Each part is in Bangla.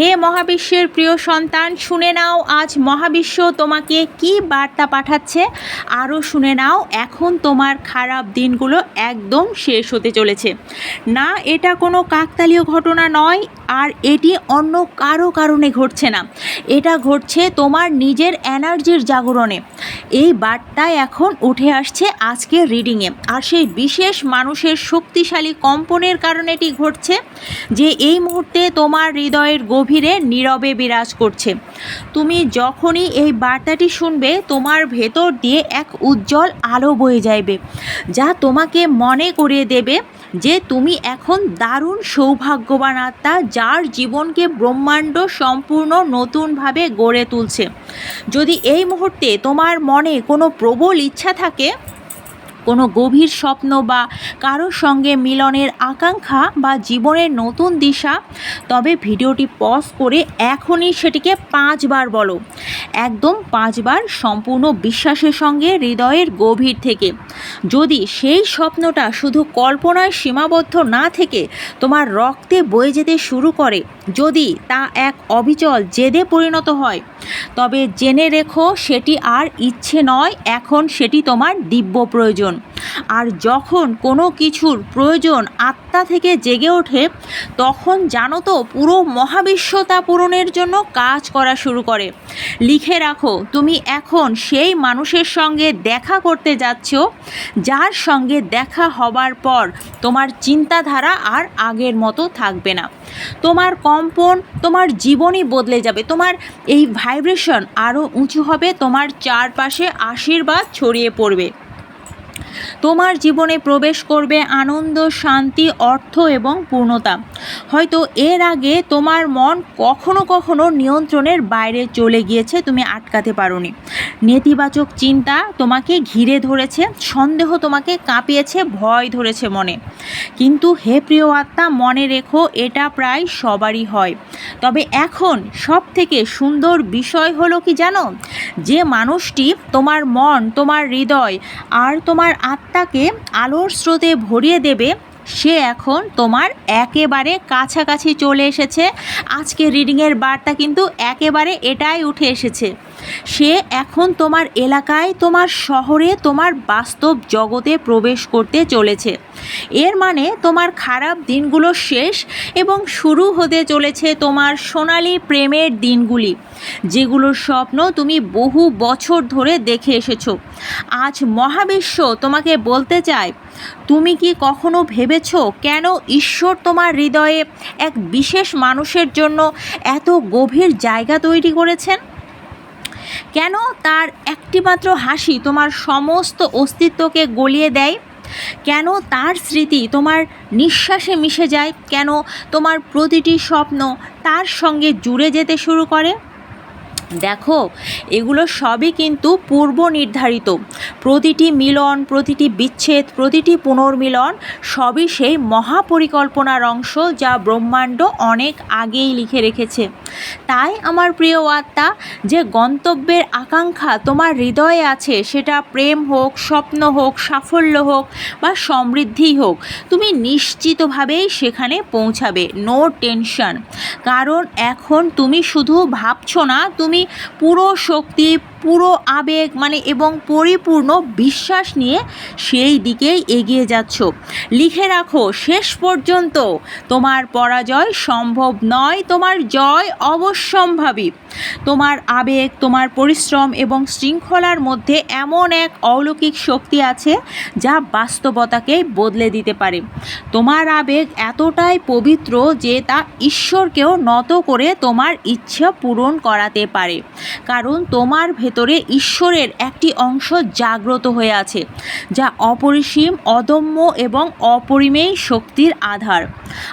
হে মহাবিশ্বের প্রিয় সন্তান, শুনে নাও, আজ মহাবিশ্ব তোমাকে কি বার্তা পাঠাচ্ছে? আরও শুনে নাও, এখন তোমার খারাপ দিনগুলো একদম শেষ হতে চলেছে। না, এটা কোনো কাকতালীয় ঘটনা নয়, আর এটি অন্য কারও কারণে ঘটছে না। এটা ঘটছে তোমার নিজের এনার্জির জাগরণে। এই বার্তায় এখন উঠে আসছে আজকের রিডিংয়ে, আর সেই বিশেষ মানুষের শক্তিশালী কম্পনের কারণে এটি ঘটছে, যে এই মুহূর্তে তোমার হৃদয়ের গভীরে নীরবে বিরাজ করছে। তুমি যখনই এই বার্তাটি শুনবে, তোমার ভেতর দিয়ে এক উজ্জ্বল আলো বয়ে যাইবে, যা তোমাকে মনে করিয়ে দেবে যে তুমি এখন দারুণ সৌভাগ্যবান আত্মা, যার জীবনকে ব্রহ্মাণ্ড সম্পূর্ণ নতুনভাবে গড়ে তুলছে। যদি এই মুহূর্তে তোমার মনে কোনো প্রবল ইচ্ছা থাকে কোনো গভীর স্বপ্ন বা কারোর সঙ্গে মিলনের আকাঙ্ক্ষা বা জীবনের নতুন দিশা? তবে ভিডিওটি পজ করে এখনই সেটিকে পাঁচবার বলো। একদম পাঁচবার সম্পূর্ণ বিশ্বাসের সঙ্গে, হৃদয়ের গভীর থেকে। যদি সেই স্বপ্নটা শুধু কল্পনায় সীমাবদ্ধ না থেকে তোমার রক্তে বয়ে যেতে শুরু করে, যদি তা এক অবিচল জেদে পরিণত হয় তবে জেনে রেখো, সেটি আর ইচ্ছে নয়, এখন সেটি তোমার দিব্য প্রয়োজন। আর যখন কোনো কিছুর প্রয়োজন, আত্মা থেকে জেগে ওঠে, তখন জানো তো পুরো মহাবিশ্ব তা পূরণের জন্য কাজ করা শুরু করে। লিখে রাখো, তুমি এখন সেই মানুষের সঙ্গে দেখা করতে যাচ্ছ, যার সঙ্গে দেখা হবার পর তোমার চিন্তাধারা আর আগের মতো থাকবে না। তোমার কম্পন, তোমার জীবনই বদলে যাবে, তোমার এই ভাইব্রেশন আরও উঁচু হবে, তোমার চারপাশে আশীর্বাদ ছড়িয়ে পড়বে। তোমার জীবনে প্রবেশ করবে আনন্দ, শান্তি, অর্থ এবং পূর্ণতা। হয়তো এর আগে তোমার মন কখনো কখনো নিয়ন্ত্রণের বাইরে চলে গিয়েছে, তুমি আটকাতে পারোনি। নেতিবাচক চিন্তা তোমাকে ঘিরে ধরেছে, সন্দেহ তোমাকে কাঁপিয়েছে, ভয় ধরেছে মনে। কিন্তু হে প্রিয় আত্মা, মনে রেখো, এটা প্রায় সবারই হয়। তবে এখন সব থেকে সুন্দর বিষয় হলো কি জানো? যে মানুষটি তোমার মন, তোমার হৃদয় আর তোমার আত্মাকে আলোর স্রোতে ভরিয়ে দেবে, সে এখন তোমার একেবারে কাছাকাছি চলে এসেছে। আজকে রিডিংয়ের বার্তা কিন্তু একেবারে এটাই উঠে এসেছে। সে এখন তোমার এলাকায়, তোমার শহরে, তোমার বাস্তব জগতে প্রবেশ করতে চলেছে। এর মানে তোমার খারাপ দিনগুলো শেষ এবং শুরু হতে চলেছে তোমার সোনালি প্রেমের দিনগুলি যেগুলোর স্বপ্ন তুমি বহু বছর ধরে দেখে এসেছ। আজ মহাবিশ্ব তোমাকে বলতে চায়, তুমি কি কখনো ভেবেছ কেন ঈশ্বর তোমার হৃদয়ে এক বিশেষ মানুষের জন্য এত গভীর জায়গা তৈরি করেছেন? কেন তার একটিমাত্র হাসি তোমার সমস্ত অস্তিত্বকে গলিয়ে দেয়? কেন তার স্মৃতি তোমার নিঃশ্বাসে মিশে যায়? কেন তোমার প্রতিটি স্বপ্ন তার সঙ্গে জুড়ে যেতে শুরু করে? দেখো, এগুলো সবই কিন্তু পূর্ব নির্ধারিত। প্রতিটি মিলন, প্রতিটি বিচ্ছেদ, প্রতিটি পুনর্মিলন সবই সেই মহাপরিকল্পনার অংশ যা ব্রহ্মাণ্ড অনেক আগেই লিখে রেখেছে। তাই আমার প্রিয় আত্মা, যে গন্তব্যের আকাঙ্ক্ষা তোমার হৃদয়ে আছে, সেটা প্রেম হোক, স্বপ্ন হোক, সাফল্য হোক বা সমৃদ্ধি হোক, তুমি নিশ্চিতভাবেই সেখানে পৌঁছাবে। নো টেনশন কারণ এখন তুমি শুধু ভাবছ না, তুমি পুরো শক্তি পুরো আবেগ মানে এবং পরিপূর্ণ বিশ্বাস নিয়ে সেই দিকেই এগিয়ে যাচ্ছ। লিখে রাখো, শেষ পর্যন্ত তোমার পরাজয় সম্ভব নয়, তোমার জয় অবশ্যম্ভাবী। তোমার আবেগ, তোমার পরিশ্রম এবং শৃঙ্খলার মধ্যে এমন এক অলৌকিক শক্তি আছে যা বাস্তবতাকে বদলে দিতে পারে। তোমার আবেগ এতটাই পবিত্র যে তা ঈশ্বরকেও নত করে তোমার ইচ্ছা পূরণ করাতে পারে। কারণ তোমার ভেতরে ঈশ্বরের একটি অংশ জাগ্রত হয়ে আছে, যা অপরিসীম, অদম্য এবং অপরিমেয় শক্তির আধার।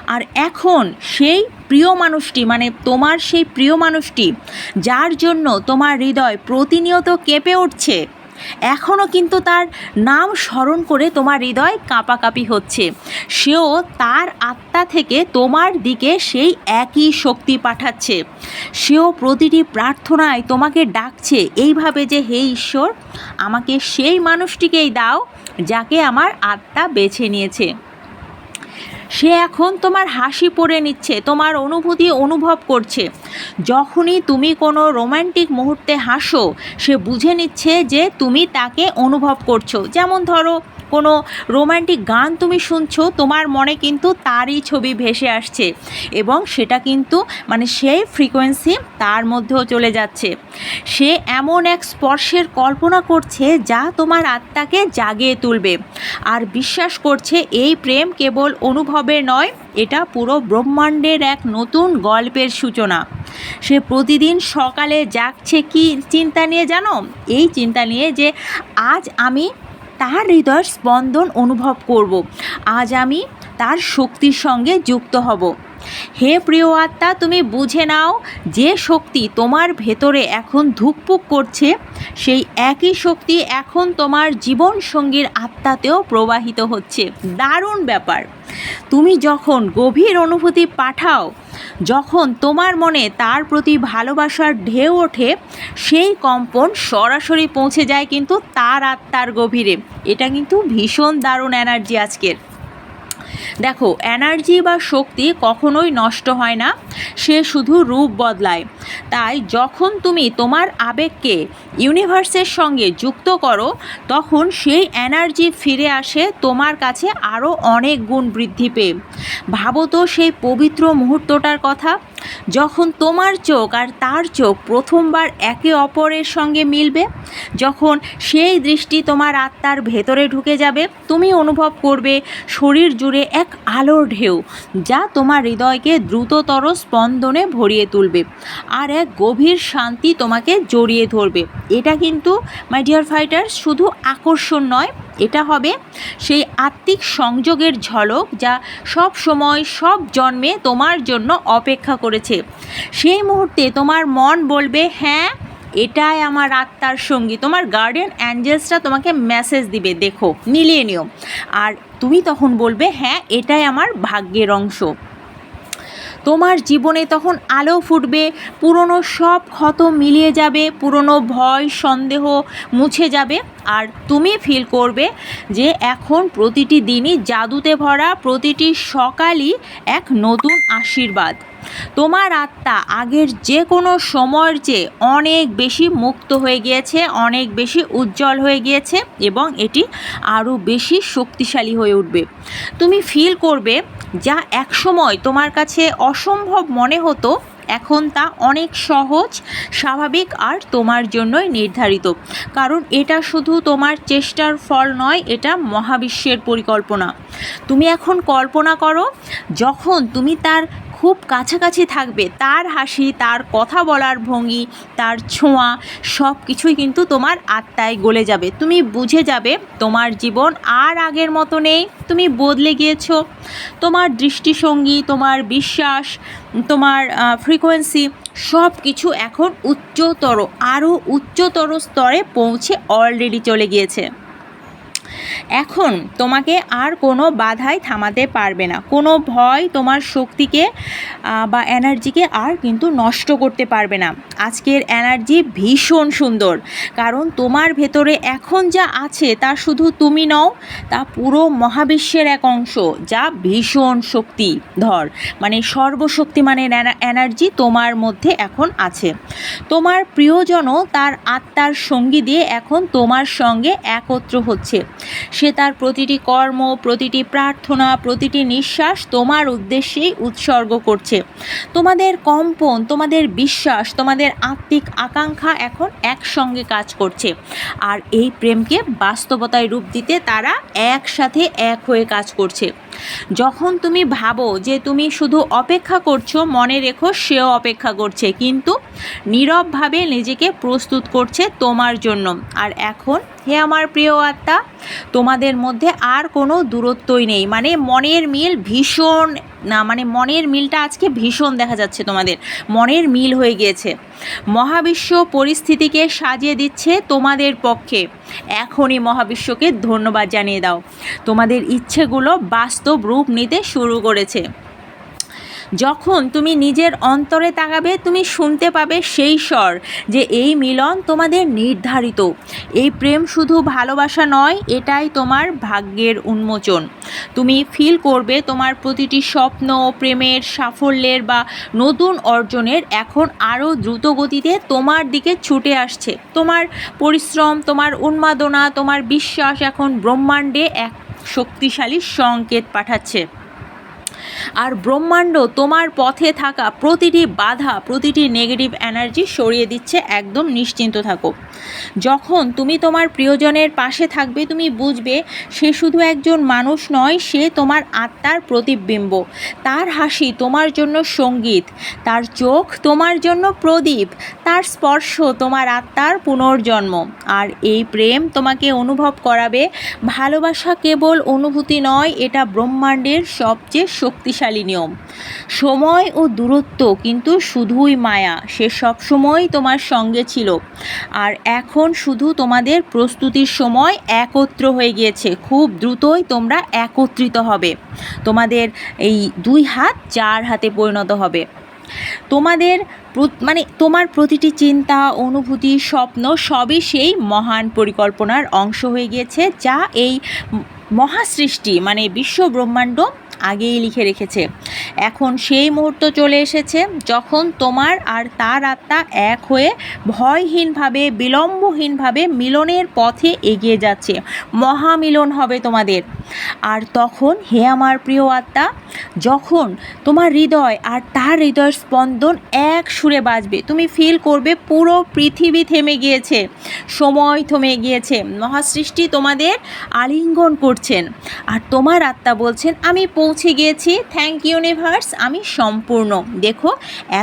আর এখন সেই প্রিয় মানুষটি মানে তোমার সেই প্রিয় মানুষটি, যার জন্য তোমার হৃদয় প্রতিনিয়ত কেঁপে উঠছে এখনও কিন্তু তার নাম স্মরণ করে তোমার হৃদয় কাঁপাকাঁপি হচ্ছে। সেও তার আত্মা থেকে তোমার দিকে সেই একই শক্তি পাঠাচ্ছে। সেও প্রতিটি প্রার্থনায় তোমাকে ডাকছে, এইভাবে যে হে ঈশ্বর, আমাকে সেই মানুষটিকেই দাও, যাকে আমার আত্মা বেছে নিয়েছে। সে এখন তোমার হাসি পড়ে নিচ্ছে, তোমার অনুভূতি অনুভব করছে। যখনই তুমি কোনো রোম্যান্টিক মুহূর্তে হাসো, সে বুঝে নিচ্ছে যে তুমি তাকে অনুভব করছ। যেমন ধরো কোনো রোম্যান্টিক গান তুমি শুনছো, তোমার মনে কিন্তু তারই ছবি ভেসে আসছে। এবং সেটা কিন্তু মানে সেই ফ্রিকোয়েন্সি তার মধ্যেও চলে যাচ্ছে। সে এমন এক স্পর্শের কল্পনা করছে যা তোমার আত্মাকে জাগিয়ে তুলবে। আর বিশ্বাস করছে এই প্রেম কেবল অনুভবের নয়, এটা পুরো ব্রহ্মাণ্ডের এক নতুন গল্পের সূচনা। সে প্রতিদিন সকালে জাগছে কি চিন্তা নিয়ে জানো? এই চিন্তা নিয়ে যে আজ আমি তার হৃদয়ের স্পন্দন অনুভব করব। আজ আমি তার শক্তির সঙ্গে যুক্ত হব। হে প্রিয় আত্মা, তুমি বুঝে নাও যে শক্তি তোমার ভেতরে এখন ধুকপুক করছে, সেই একই শক্তি এখন তোমার জীবন সঙ্গীর আত্মাতেও প্রবাহিত হচ্ছে। দারুণ ব্যাপার। তুমি যখন গভীর অনুভূতি পাঠাও, যখন তোমার মনে তার প্রতি ভালোবাসার ঢেউ ওঠে, সেই কম্পন সরাসরি পৌঁছে যায় কিন্তু তার আত্মার গভীরে। এটা কিন্তু ভীষণ দারুণ এনার্জি আজকের। দেখো এনার্জি বা শক্তি কখনোই নষ্ট হয় না, সে শুধু রূপ বদলায়। তাই যখন তুমি তোমার আবেগকে ইউনিভার্সের সঙ্গে যুক্ত করো, তখন সেই এনার্জি ফিরে আসে তোমার কাছে আরও অনেক গুণ বৃদ্ধি পেয়ে। ভাবো তো সেই পবিত্র মুহূর্তটার কথা যখন তোমার চোখ আর তার চোখ প্রথমবার একে অপরের সঙ্গে মিলবে, যখন সেই দৃষ্টি তোমার আত্মার ভেতরে ঢুকে যাবে, তুমি অনুভব করবে শরীর জুড়ে এক আলোর ঢেউ যা তোমার হৃদয়কে দ্রুততর স্পন্দনে ভরিয়ে তুলবে আর এক গভীর শান্তি তোমাকে জড়িয়ে ধরবে। এটা কিন্তু মাই ডিয়ার ফাইটার শুধু আকর্ষণ নয় এটা হবে সেই আত্মিক সংযোগের ঝলক যা সব সময় সব জন্মে তোমার জন্য অপেক্ষা করেছে। সেই মুহূর্তে তোমার মন বলবে হ্যাঁ এটাই আমার আত্মার সঙ্গী। তোমার গার্ডেন অ্যাঞ্জেলসটা তোমাকে মেসেজ দিবে, দেখো, মিলিয়ে নিও। আর তুমি তখন বলবে হ্যাঁ এটাই আমার ভাগ্যের অংশ। তোমার জীবনে তখন আলো ফুটবে, পুরনো সব ক্ষত মিলিয়ে যাবে, পুরনো ভয়, সন্দেহ মুছে যাবে। আর তুমি ফিল করবে যে এখন প্রতিটি দিনই জাদুতে ভরা প্রতিটি সকালই এক নতুন আশীর্বাদ। তোমার আত্মা আগের যে কোনো সময়ের চেয়ে অনেক বেশি মুক্ত হয়ে গিয়েছে, অনেক বেশি উজ্জ্বল হয়ে গিয়েছে এবং এটি আরও বেশি শক্তিশালী হয়ে উঠবে। তুমি ফিল করবে, যা একসময় তোমার কাছে অসম্ভব মনে হতো এখন তা অনেক সহজ, স্বাভাবিক আর তোমার জন্যই নির্ধারিত। কারণ এটা শুধু তোমার চেষ্টার ফল নয়, এটা মহাবিশ্বের পরিকল্পনা। তুমি এখন কল্পনা করো, যখন তুমি তার খুব কাছাকাছি থাকবে। তার হাসি, তার কথা বলার ভঙ্গি, তার ছোঁয়া সব কিছুই কিন্তু তোমার আত্মায় গলে যাবে। তুমি বুঝে যাবে তোমার জীবন আর আগের মতো নেই। তুমি বদলে গিয়েছো। তোমার দৃষ্টিসঙ্গী, তোমার বিশ্বাস, তোমার ফ্রিকোয়েন্সি সব কিছু এখন উচ্চতর, আরও উচ্চতর স্তরে পৌঁছে অলরেডি চলে গিয়েছে। এখন তোমাকে আর কোনো বাধাই থামাতে পারবে না। কোনো ভয় তোমার শক্তিকে বা এনার্জিকে আর কিন্তু নষ্ট করতে পারবে না। আজকের এনার্জি ভীষণ সুন্দর। কারণ তোমার ভেতরে এখন যা আছে তা শুধু তুমি নও, তা পুরো মহাবিশ্বের এক অংশ, যা ভীষণ শক্তি। ধর মানে সর্বশক্তিমানের এনার্জি তোমার মধ্যে এখন আছে। তোমার প্রিয়জনও তার আত্মার সঙ্গী দিয়ে এখন তোমার সঙ্গে একত্র হচ্ছে। সে তার প্রতিটি কর্ম, প্রতিটি প্রার্থনা, প্রতিটি নিঃশ্বাস তোমার উদ্দেশ্যেই উৎসর্গ করছে। তোমাদের কম্পন, তোমাদের বিশ্বাস, তোমাদের আত্মিক আকাঙ্ক্ষা এখন একসঙ্গে কাজ করছে। আর এই প্রেমকে বাস্তবতায় রূপ দিতে তারা একসাথে এক হয়ে কাজ করছে। যখন তুমি ভাবো যে তুমি শুধু অপেক্ষা করছ, মনে রেখো সেও অপেক্ষা করছে, কিন্তু নীরবভাবে নিজেকে প্রস্তুত করছে তোমার জন্য। আর এখন, হে আমার প্রিয় আত্মা, তোমাদের মধ্যে আর কোনো দূরত্বই নেই। মানে মনের মিল ভীষণ না মানে মনের মিলটা আজকে ভীষণ দেখা যাচ্ছে তোমাদের। মনের মিল হয়ে গিয়েছে। মহাবিশ্ব পরিস্থিতিকে সাজিয়ে দিচ্ছে তোমাদের পক্ষে। এখনই মহাবিশ্বকে ধন্যবাদ জানিয়ে দাও। তোমাদের ইচ্ছেগুলো বাস্তব রূপ নিতে শুরু করেছে। যখন তুমি নিজের অন্তরে তাকাবে, তুমি শুনতে পাবে সেই স্বর যে এই মিলন তোমাদের নির্ধারিত। এই প্রেম শুধু ভালোবাসা নয়, এটাই তোমার ভাগ্যের উন্মোচন। তুমি ফিল করবে তোমার প্রতিটি স্বপ্ন, প্রেমের সাফল্যের বা নতুন অর্জনের এখন আরও দ্রুত গতিতে তোমার দিকে ছুটে আসছে। তোমার পরিশ্রম, তোমার উন্মাদনা, তোমার বিশ্বাস এখন ব্রহ্মাণ্ডে এক শক্তিশালী সংকেত পাঠাচ্ছে। আর ব্রহ্মাণ্ড তোমার পথে থাকা প্রতিটি বাধা, প্রতিটি নেগেটিভ এনার্জি সরিয়ে দিচ্ছে, একদম নিশ্চিন্ত থাকো। যখন তুমি তোমার প্রিয়জনের পাশে থাকবে, তুমি বুঝবে সে শুধু একজন মানুষ নয়, সে তোমার আত্মার প্রতিবিম্ব। তার হাসি তোমার জন্য সংগীত, তার চোখ তোমার জন্য প্রদীপ, তার স্পর্শ তোমার আত্মার পুনর্জন্ম। আর এই প্রেম তোমাকে অনুভব করাবে, ভালোবাসা কেবল অনুভূতি নয়, এটা ব্রহ্মাণ্ডের সবচেয়ে শক্তিশালী নিয়ম। সময় ও দূরত্ব কিন্তু শুধুই মায়া, সে সবসময় তোমার সঙ্গে ছিল। আর এখন শুধু তোমাদের প্রস্তুতির সময় একত্র হয়ে গিয়েছে, খুব দ্রুতই তোমরা একত্রিত হবে। তোমাদের এই দুই হাত চার হাতে পরিণত হবে। তোমাদের মানে তোমার প্রতিটি চিন্তা, অনুভূতি, স্বপ্ন সবই সেই মহান পরিকল্পনার অংশ হয়ে গিয়েছে, যা এই মহাসৃষ্টি মানে বিশ্ব ব্রহ্মাণ্ড আগেই লিখে রেখেছে। এখন সেই মুহূর্ত চলে এসেছে যখন তোমার আর তার আত্মা এক হয়ে ভয়হীনভাবে, বিলম্বহীনভাবে মিলনের পথে এগিয়ে যাচ্ছে। মহামিলন হবে তোমাদের। আর তখন হে আমার প্রিয় আত্মা, যখন তোমার হৃদয় আর তার হৃদয়ের স্পন্দন এক সুরে বাজবে, তুমি ফিল করবে পুরো পৃথিবী থেমে গিয়েছে, সময় থেমে গিয়েছে, মহাসৃষ্টি তোমাদের আলিঙ্গন করছেন। আর তোমার আত্মা বলছেন, আমি পৌঁছে গিয়েছি থ্যাংক ইউনিভার্স আমি সম্পূর্ণ। দেখো,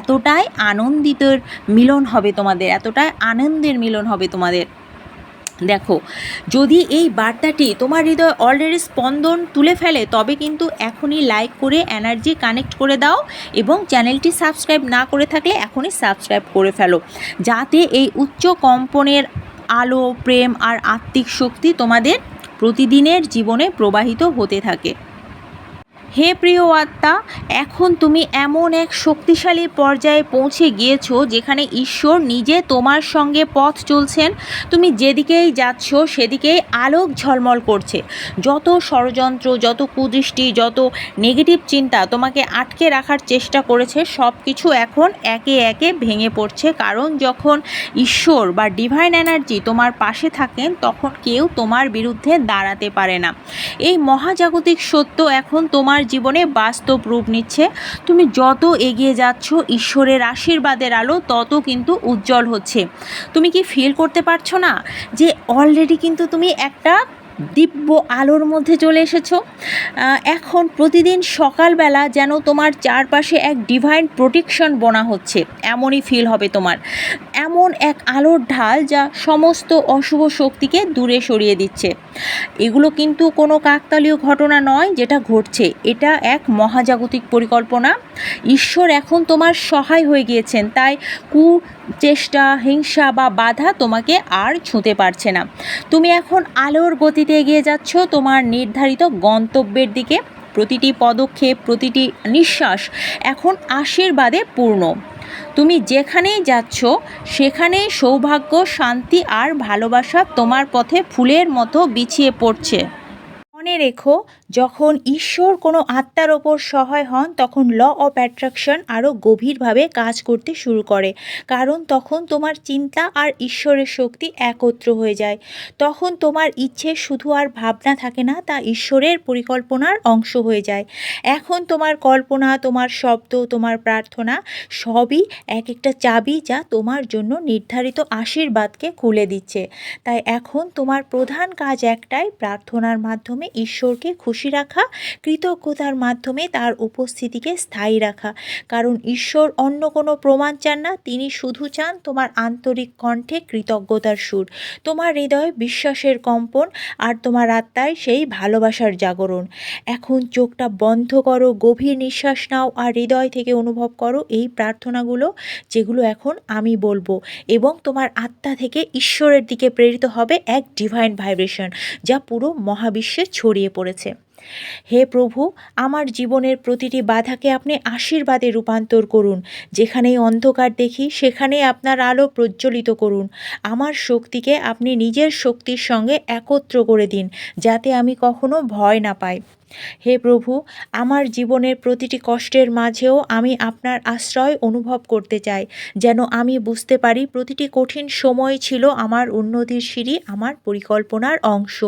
এতটাই আনন্দিতর মিলন হবে তোমাদের, এতটাই আনন্দের মিলন হবে তোমাদের। দেখো, যদি এই বার্তাটি তোমার হৃদয় অলরেডি স্পন্দন তুলে ফেলে, তবে কিন্তু এখনই লাইক করে এনার্জি কানেক্ট করে দাও এবং চ্যানেলটি সাবস্ক্রাইব না করে থাকলে এখনই সাবস্ক্রাইব করে ফেলো। যাতে এই উচ্চ কম্পনের আলো, প্রেম আর আত্মিক শক্তি তোমাদের প্রতিদিনের জীবনে প্রবাহিত হতে থাকে। হে প্রিয় আত্মা, এখন তুমি এমন এক শক্তিশালী পর্যায়ে পৌঁছে গিয়েছো যেখানে ঈশ্বর নিজে তোমার সঙ্গে পথ চলছেন। তুমি যেদিকেই যাচ্ছ, সেদিকেই আলোক ঝলমল করছে। যত ষড়যন্ত্র, যত কুদৃষ্টি, যত নেগেটিভ চিন্তা তোমাকে আটকে রাখার চেষ্টা করেছে সব কিছু এখন একে একে ভেঙে পড়ছে। কারণ যখন ঈশ্বর বা ডিভাইন এনার্জি তোমার পাশে থাকেন, তখন কেউ তোমার বিরুদ্ধে দাঁড়াতে পারে না। এই মহাজাগতিক সত্য এখন তোমার জীবনে বাস্তব রূপ নিচ্ছে। তুমি যত এগিয়ে যাচ্ছ, ঈশ্বরের আশীর্বাদের আলো তত কিন্তু উজ্জ্বল হচ্ছে। তুমি কি ফিল করতে পারছ না যে অলরেডি কিন্তু তুমি একটা দিব্য আলোর মধ্যে চলে এসেছ। এখন প্রতিদিন সকালবেলা যেন তোমার চারপাশে এক ডিভাইন প্রোটেকশন বোনা হচ্ছে, এমনই ফিল হবে তোমার। এমন এক আলোর ঢাল যা সমস্ত অশুভ শক্তিকে দূরে সরিয়ে দিচ্ছে। এগুলো কিন্তু কোনো কাকতালীয় ঘটনা নয়, যেটা ঘটছে। এটা এক মহাজাগতিক পরিকল্পনা। ঈশ্বর এখন তোমার সহায় হয়ে গিয়েছেন। তাই কু চেষ্টা, হিংসা বা বাধা তোমাকে আর ছুঁতে পারছে না। তুমি এখন আলোর গতিতে এগিয়ে যাচ্ছ তোমার নির্ধারিত গন্তব্যের দিকে। প্রতিটি পদক্ষেপ, প্রতিটি নিঃশ্বাস এখন আশীর্বাদে পূর্ণ। তুমি যেখানেই যাচ্ছ, সেখানেই সৌভাগ্য, শান্তি আর ভালোবাসা তোমার পথে ফুলের মতো বিছিয়ে পড়ছে। মনে রেখো যখন ঈশ্বর কোনো আত্মার ওপর সহায় হন, তখন ল অফ অ্যাট্রাকশন আরও গভীরভাবে কাজ করতে শুরু করে। কারণ তখন তোমার চিন্তা আর ঈশ্বরের শক্তি একত্র হয়ে যায়। তখন তোমার ইচ্ছে শুধু আর ভাবনা থাকে না, তা ঈশ্বরের পরিকল্পনার অংশ হয়ে যায়। এখন তোমার কল্পনা, তোমার শব্দ, তোমার প্রার্থনা সবই এক একটা চাবি যা তোমার জন্য নির্ধারিত আশীর্বাদকে খুলে দিচ্ছে। তাই এখন তোমার প্রধান কাজ একটাই প্রার্থনার মাধ্যমে ঈশ্বরকে খুশি রাখা, কৃতজ্ঞতার মাধ্যমে তার উপস্থিতিকে স্থায়ী রাখা। কারণ ঈশ্বর অন্য কোনো প্রমাণ চান না, তিনি শুধু চান তোমার আন্তরিক কণ্ঠে কৃতজ্ঞতার সুর, তোমার হৃদয় বিশ্বাসের কম্পন আর তোমার আত্মায় সেই ভালোবাসার জাগরণ। এখন চোখটা বন্ধ করো, গভীর নিঃশ্বাস নাও আর হৃদয় থেকে অনুভব করো এই প্রার্থনাগুলো যেগুলো এখন আমি বলব এবং তোমার আত্মা থেকে ঈশ্বরের দিকে প্রেরিত হবে এক ডিভাইন ভাইব্রেশন যা পুরো মহাবিশ্বে ছড়িয়ে পড়েছে। হে প্রভু, আমার জীবনের প্রতিটি বাধাকে আপনি আশীর্বাদে রূপান্তর করুন। যেখানেই অন্ধকার দেখি, সেখানেই আপনার আলো প্রজ্বলিত করুন। আমার শক্তিকে আপনি নিজের শক্তির সঙ্গে একত্র করে দিন, যাতে আমি কখনো ভয় না পাই। হে প্রভু, আমার জীবনের প্রতিটি কষ্টের মাঝেও আমি আপনার আশ্রয় অনুভব করতে চাই, যেন আমি বুঝতে পারি প্রতিটি কঠিন সময় ছিল আমার উন্নতির সিঁড়ি, আমার পরিকল্পনার অংশ।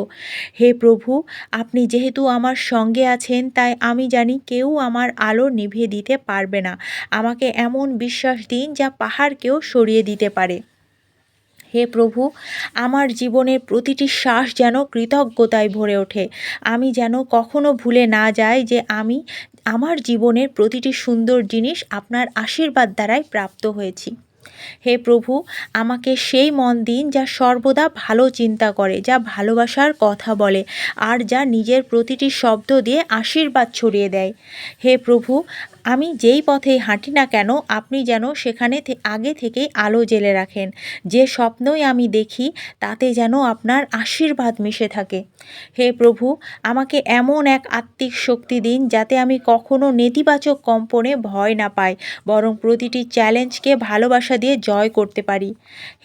হে প্রভু, আপনি যেহেতু আমার সঙ্গে আছেন, তাই আমি জানি কেউ আমার আলো নিভিয়ে দিতে পারবে না। আমাকে এমন বিশ্বাস দিন যা পাহাড়কেও সরিয়ে দিতে পারে। হে প্রভু, আমার জীবনের প্রতিটি শ্বাস যেন কৃতজ্ঞতায় ভরে ওঠে। আমি যেন কখনো ভুলে না যাই যে আমি আমার জীবনের প্রতিটি সুন্দর জিনিস আপনার আশীর্বাদ দ্বারাই প্রাপ্ত হয়েছি। হে প্রভু, আমাকে সেই মন দিন যা সর্বদা ভালো চিন্তা করে, যা ভালোবাসার কথা বলে, আর যা নিজের প্রতিটি শব্দ দিয়ে আশীর্বাদ ছড়িয়ে দেয়। হে প্রভু আমি যেই পথে হাঁটি না কেন, আপনি যেন সেখানে আগে থেকেই আলো জেলে রাখেন। যে স্বপ্নই আমি দেখি, তাতে যেন আপনার আশীর্বাদ মিশে থাকে। হে প্রভু, আমাকে এমন এক আত্মিক শক্তি দিন, যাতে আমি কখনো নেতিবাচক কম্পনে ভয় না পাই, বরং প্রতিটি চ্যালেঞ্জকে ভালোবাসা দিয়ে জয় করতে পারি।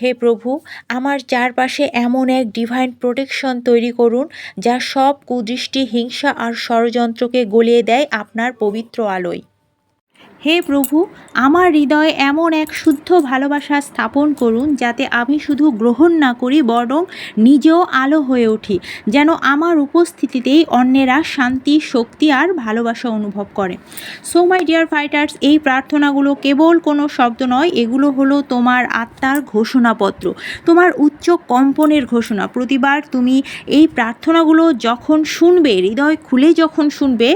হে প্রভু, আমার চারপাশে এমন এক ডিভাইন প্রোটেকশন তৈরি করুন, যা সব কুদৃষ্টি, হিংসা আর ষড়যন্ত্রকে গলিয়ে দেয় আপনার পবিত্র আলোয়। হে প্রভু, আমার হৃদয়ে এমন এক শুদ্ধ ভালোবাসা স্থাপন করুন যাতে আমি শুধু গ্রহণ না করি, বরং নিজেও আলো হয়ে উঠি, যেন আমার উপস্থিতিতেই অন্যেরা শান্তি, শক্তি আর ভালোবাসা অনুভব করে। সো মাই ডিয়ার ফাইটার্স এই প্রার্থনাগুলো কেবল কোনো শব্দ নয়, এগুলো হলো তোমার আত্মার ঘোষণাপত্র, তোমার উচ্চ কম্পনের ঘোষণা। প্রতিবার তুমি এই প্রার্থনাগুলো যখন শুনবে, হৃদয় খুলে যখন শুনবে,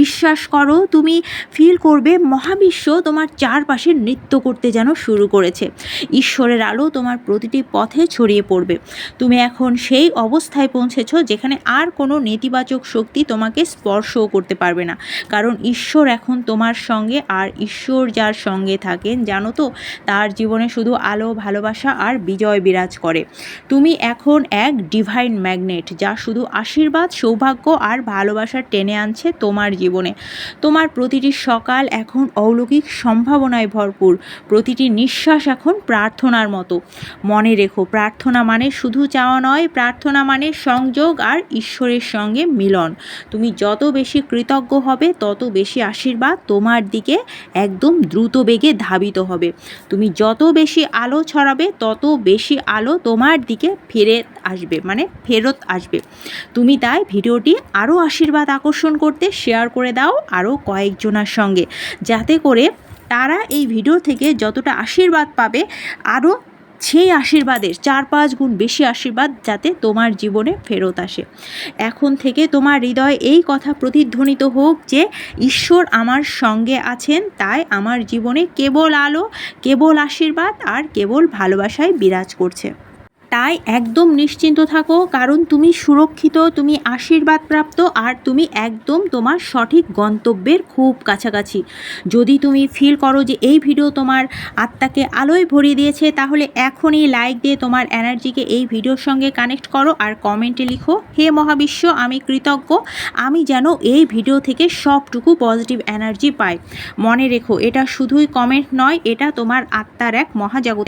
বিশ্বাস করো, তুমি ফিল করবে মহাবিশ্ব তোমার চারপাশে নৃত্য করতে যেন শুরু করেছে। ঈশ্বরের আলো তোমার প্রতিটি পথে ছড়িয়ে পড়বে। তুমি এখন সেই অবস্থায় পৌঁছেছো যেখানে আর কোনো নেতিবাচক শক্তি তোমাকে স্পর্শও করতে পারবে না। কারণ ঈশ্বর এখন তোমার সঙ্গে আর ঈশ্বর যার সঙ্গে থাকেন, জানো তো, তার জীবনে শুধু আলো, ভালোবাসা আর বিজয় বিরাজ করে। তুমি এখন এক ডিভাইন ম্যাগনেট যা শুধু আশীর্বাদ, সৌভাগ্য আর ভালোবাসা টেনে আনছে তোমার জীবনে। তোমার প্রতিটি সকাল এখন অলৌকিক সম্ভাবনায় ভরপুর। প্রতিটি নিঃশ্বাস এখন প্রার্থনার মতো। মনে রেখো, প্রার্থনা মানে শুধু চাওয়া নয়, প্রার্থনা মানে সংযোগ আর ঈশ্বরের সঙ্গে মিলন। তুমি যত বেশি কৃতজ্ঞ হবে, তত বেশি আশীর্বাদ তোমার দিকে একদম দ্রুত বেগে ধাবিত হবে। তুমি যত বেশি আলো ছড়াবে, তত বেশি আলো তোমার দিকে ফিরে আসবে মানে ফেরত আসবে। তুমি তাই ভিডিওটি আরও আশীর্বাদ আকর্ষণ করতে শেয়ার করে দাও আরও কয়েকজনের সঙ্গে, যাতে করে তারা এই ভিডিও থেকে যতটা আশীর্বাদ পাবে, আরও সেই আশীর্বাদের চার পাঁচ গুণ বেশি আশীর্বাদ যাতে তোমার জীবনে ফেরত আসে। এখন থেকে তোমার হৃদয়ে এই কথা প্রতিধ্বনিত হোক যে, ঈশ্বর আমার সঙ্গে আছেন, তাই আমার জীবনে কেবল আলো, কেবল আশীর্বাদ আর কেবল ভালোবাসায় বিরাজ করছে। তাই একদম নিশ্চিন্ত থাকো, কারণ তুমি সুরক্ষিত, তুমি আশীর্বাদ প্রাপ্ত আর তুমি একদম তোমার সঠিক গন্তব্যের খুব কাছাকাছি। যদি তুমি ফিল করো যে এই ভিডিও তোমার আত্মাকে আলোয় ভরিয়ে দিয়েছে, তাহলে এখনই লাইক দিয়ে তোমার এনার্জিকে এই ভিডিওর সঙ্গে কানেক্ট করো আর কমেন্টে লিখো, হে মহাবিশ্ব, আমি কৃতজ্ঞ, আমি যেন এই ভিডিও থেকে সবটুকু পজিটিভ এনার্জি পাই। মনে রেখো, এটা শুধুই কমেন্ট নয়, এটা তোমার আত্মার এক মহাজাগত